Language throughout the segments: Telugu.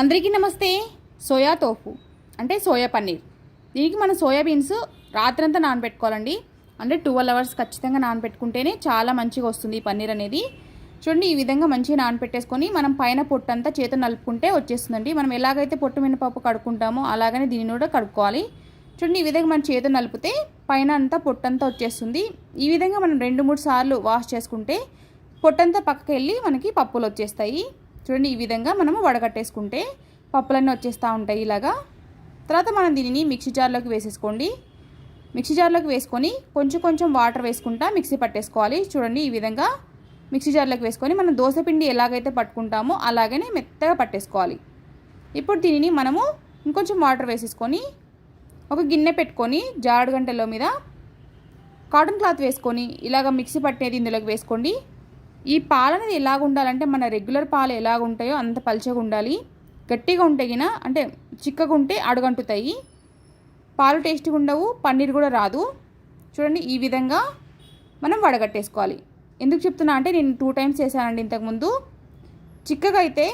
అందరికీ నమస్తే. సోయా తోఫు అంటే సోయా పన్నీర్. దీనికి మనం సోయాబీన్స్ రాత్రంతా నానబెట్టుకోవాలండి. అంటే ట్వెల్వ్ అవర్స్ ఖచ్చితంగా నానబెట్టుకుంటేనే చాలా మంచిగా వస్తుంది ఈ పన్నీర్ అనేది. చూడండి ఈ విధంగా మంచిగా నానబెట్టేసుకొని మనం పైన పొట్టు అంతా చేత నలుపుకుంటే వచ్చేస్తుందండి. మనం ఎలాగైతే పొట్టు మినపప్పు కడుక్కుంటామో అలాగనే దీన్ని కూడా కడుక్కోవాలి. చూడండి ఈ విధంగా మనం చేత నలిపితే పైన అంతా పొట్టంతా వచ్చేస్తుంది. ఈ విధంగా మనం రెండు మూడు సార్లు వాష్ చేసుకుంటే పొట్టంతా పక్కకి వెళ్ళి మనకి పప్పులు వచ్చేస్తాయి. చూడండి ఈ విధంగా మనము వడగట్టేసుకుంటే పప్పులన్నీ వచ్చేస్తూ ఉంటాయి ఇలాగా. తర్వాత మనం దీనిని మిక్సీ జార్లోకి వేసేసుకోండి. మిక్సీ జార్లోకి వేసుకొని కొంచెం కొంచెం వాటర్ వేసుకుంటా మిక్సీ పట్టేసుకోవాలి. చూడండి ఈ విధంగా మిక్సీ జార్లోకి వేసుకొని మనం దోశపిండి ఎలాగైతే పట్టుకుంటామో అలాగనే మెత్తగా పట్టేసుకోవాలి. ఇప్పుడు దీనిని మనము ఇంకొంచెం వాటర్ వేసేసుకొని ఒక గిన్నె పెట్టుకొని జాడు గంటలో మీద కాటన్ క్లాత్ వేసుకొని ఇలాగ మిక్సీ పట్టేది ఇందులోకి వేసుకోండి. ఈ పాలు అనేది ఎలాగ ఉండాలంటే మన రెగ్యులర్ పాలు ఎలాగ ఉంటాయో అంత పల్చగా ఉండాలి. గట్టిగా ఉంటే గిన అంటే చిక్కగా ఉంటే అడుగంటుతాయి. పాలు టేస్ట్గా ఉండవు పన్నీర్ కూడా రాదు. చూడండి ఈ విధంగా మనం వడగట్టేసుకోవాలి. ఎందుకు చెప్తున్నా అంటే నేను టూ టైమ్స్ చేశానండి ఇంతకుముందు. చిక్కగా అయితే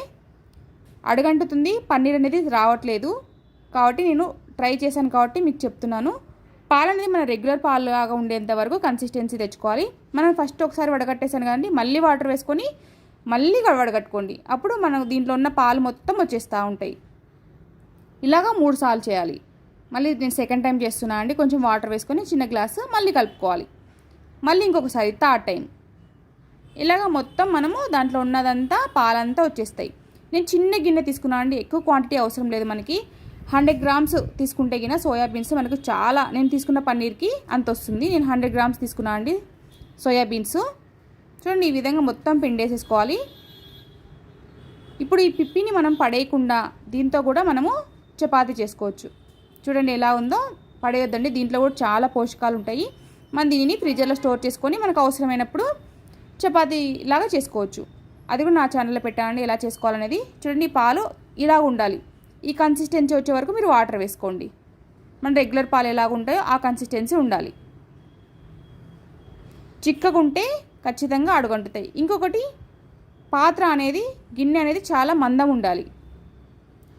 అడగంటుతుంది పన్నీర్ అనేది రావట్లేదు. కాబట్టి నేను ట్రై చేశాను కాబట్టి మీకు చెప్తున్నాను. పాలు అనేది మన రెగ్యులర్ పాలులాగా ఉండేంత వరకు కన్సిస్టెన్సీ తెచ్చుకోవాలి. మనం ఫస్ట్ ఒకసారి వడగట్టేసాను కదండి మళ్ళీ వాటర్ వేసుకొని మళ్ళీ వడగట్టుకోండి. అప్పుడు మనం దీంట్లో ఉన్న పాలు మొత్తం వచ్చేస్తూ ఉంటాయి. ఇలాగా మూడు సార్లు చేయాలి. మళ్ళీ నేను సెకండ్ టైం చేస్తున్నా అండి కొంచెం వాటర్ వేసుకొని చిన్న గ్లాసు మళ్ళీ కలుపుకోవాలి. మళ్ళీ ఇంకొకసారి థర్డ్ టైం ఇలాగ మొత్తం మనము దాంట్లో ఉన్నదంతా పాలంతా వచ్చేస్తాయి. నేను చిన్న గిన్నె తీసుకున్నా అండి ఎక్కువ క్వాంటిటీ అవసరం లేదు మనకి. హండ్రెడ్ గ్రామ్స్ తీసుకుంటే గిన సోయాబీన్స్ మనకు చాలా నేను తీసుకున్న పన్నీర్కి అంత వస్తుంది నేను హండ్రెడ్ గ్రామ్స్ తీసుకున్నా అండి సోయాబీన్స్. చూడండి ఈ విధంగా మొత్తం పిండేసేసుకోవాలి. ఇప్పుడు ఈ పిప్పిని మనం పడేయకుండా దీంతో కూడా మనము చపాతీ చేసుకోవచ్చు. చూడండి ఎలా ఉందో పడేయొద్దండి. దీంట్లో కూడా చాలా పోషకాలు ఉంటాయి. మనం దీనిని ఫ్రిడ్జర్లో స్టోర్ చేసుకొని మనకు అవసరమైనప్పుడు చపాతీ లాగా చేసుకోవచ్చు. అది కూడా నా ఛానల్లో పెట్టానండి ఎలా చేసుకోవాలనేది. చూడండి పాలు ఇలా ఉండాలి. ఈ కన్సిస్టెన్సీ వచ్చే వరకు మీరు వాటర్ వేసుకోండి. మన రెగ్యులర్ పాలు ఎలాగ ఉంటాయో ఆ కన్సిస్టెన్సీ ఉండాలి. చిక్కగా ఉంటే ఖచ్చితంగా అడుగంటుతాయి. ఇంకొకటి పాత్ర అనేది గిన్నె అనేది చాలా మందం ఉండాలి.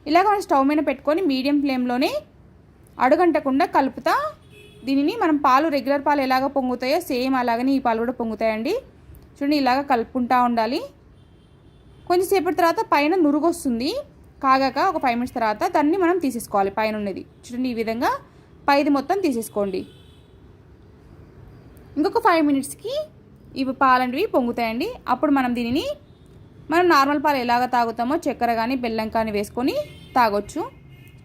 ఇలాగ మనం స్టవ్ మీద పెట్టుకొని మీడియం ఫ్లేమ్లోనే అడుగంటకుండా కలుపుతా దీనిని మనం పాలు రెగ్యులర్ పాలు ఎలాగ పొంగుతాయో సేమ్ అలాగనే ఈ పాలు కూడా పొంగుతాయండి. చూడండి ఇలాగ కలుపుకుంటూ ఉండాలి. కొంచెంసేపటి తర్వాత పైన నురుగు వస్తుంది కాగాక ఒక ఫైవ్ మినిట్స్ తర్వాత దాన్ని మనం తీసేసుకోవాలి పైన ఉన్నది చూడండి ఈ విధంగా పైది మొత్తం తీసేసుకోండి. ఇంకొక ఫైవ్ మినిట్స్కి ఇవి పాలంటివి పొంగుతాయండి. అప్పుడు మనం దీనిని మనం నార్మల్ పాలు ఎలాగ తాగుతామో చక్కెర కానీ బెల్లం కానీ వేసుకొని తాగొచ్చు.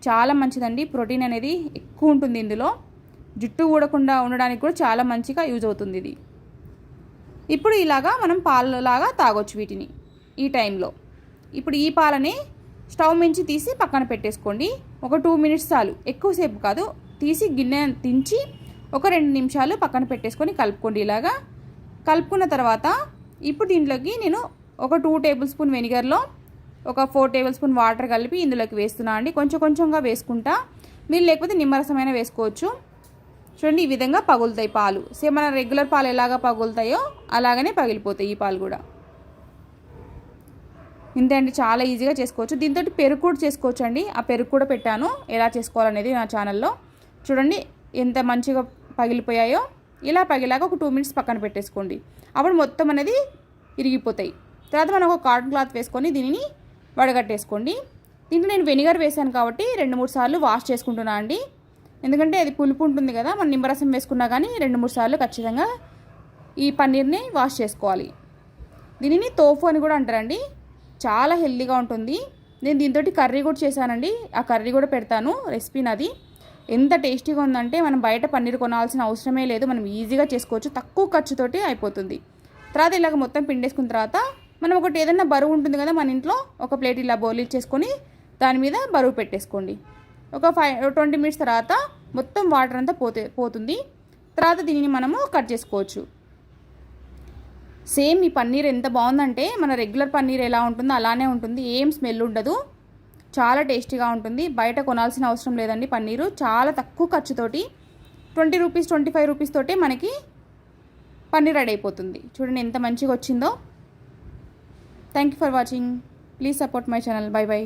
చాలా మంచిదండి. ప్రోటీన్ అనేది ఎక్కువ ఉంటుంది ఇందులో. జుట్టు ఊడకుండా ఉండడానికి కూడా చాలా మంచిగా యూజ్ అవుతుంది ఇది. ఇప్పుడు ఇలాగా మనం పాలలాగా తాగొచ్చు వీటిని ఈ టైంలో ఇప్పుడు ఈ పాలని స్టవ్ మించి తీసి పక్కన పెట్టేసుకోండి. ఒక టూ మినిట్స్ చాలు. ఎక్కువసేపు కాదు తీసి గిన్నె దించి ఒక రెండు నిమిషాలు పక్కన పెట్టేసుకొని కలుపుకోండి ఇలాగా. కలుపుకున్న తర్వాత ఇప్పుడు దీంట్లోకి నేను ఒక టూ టేబుల్ స్పూన్ వెనిగర్లో ఒక ఫోర్ టేబుల్ స్పూన్ వాటర్ కలిపి ఇందులోకి వేస్తున్నా అండి. కొంచెం కొంచెంగా వేసుకుంటా. మీరు లేకపోతే నిమ్మరసమైన వేసుకోవచ్చు. చూడండి ఈ విధంగా పగులుతాయి పాలు. సేమ్ మన రెగ్యులర్ పాలు ఎలాగా పగులుతాయో అలాగనే పగిలిపోతాయి ఈ పాలు కూడా. ఇంతే అండి చాలా ఈజీగా చేసుకోవచ్చు. దీంతో పెరుగు కూడా చేసుకోవచ్చు అండి ఆ పెరుగు కూడా పెట్టాను. ఎలా చేసుకోవాలనేది నా ఛానల్లో చూడండి ఎంత మంచిగా పగిలిపోయాయో. ఇలా పగిలాక ఒక టూ మినిట్స్ పక్కన పెట్టేసుకోండి. అప్పుడు మొత్తం అనేది ఇరిగిపోతాయి. తర్వాత మనం ఒక కాటన్ క్లాత్ వేసుకొని దీనిని వడగట్టేసుకోండి. దీంట్లో నేను వెనిగర్ వేసాను కాబట్టి రెండు మూడు సార్లు వాష్ చేసుకుంటున్నా అండి. ఎందుకంటే అది పులుపు ఉంటుంది కదా మనం నిమ్మరసం వేసుకున్నా కానీ రెండు మూడు సార్లు ఖచ్చితంగా ఈ పన్నీర్ని వాష్ చేసుకోవాలి. దీనిని తోఫు అని కూడా అంటారండి. చాలా హెల్దీగా ఉంటుంది. నేను దీంతో కర్రీ కూడా చేశానండి. ఆ కర్రీ కూడా పెడతాను రెసిపీ నాది. ఎంత టేస్టీగా ఉందంటే మనం బయట పన్నీర్ కొనాల్సిన అవసరమే లేదు. మనం ఈజీగా చేసుకోవచ్చు. తక్కువ ఖర్చుతోటి అయిపోతుంది. తర్వాత ఇలాగ మొత్తం పిండేసుకున్న తర్వాత మనం ఒకటి ఏదైనా బరువు ఉంటుంది కదా మన ఇంట్లో ఒక ప్లేట్ ఇలా బౌలీ చేసుకొని దాని మీద బరువు పెట్టేసుకోండి. ఒక ఫైవ్ ట్వంటీ మినిట్స్ తర్వాత మొత్తం వాటర్ అంతా పోతే పోతుంది. తర్వాత దీనిని మనము కట్ చేసుకోవచ్చు. సేమ్ ఈ పన్నీర్ ఎంత బాగుందంటే మన రెగ్యులర్ పన్నీర్ ఎలా ఉంటుందో అలానే ఉంటుంది. ఏం స్మెల్ ఉండదు. చాలా టేస్టీగా ఉంటుంది. బయట కొనాల్సిన అవసరం లేదండి పన్నీరు. చాలా తక్కువ ఖర్చుతోటి twenty rupees twenty five rupees తోటే మనకి పన్నీర్ రెడీ అయిపోతుంది. చూడండి ఎంత మంచిగా వచ్చిందో. Thank you for watching please support my channel bye bye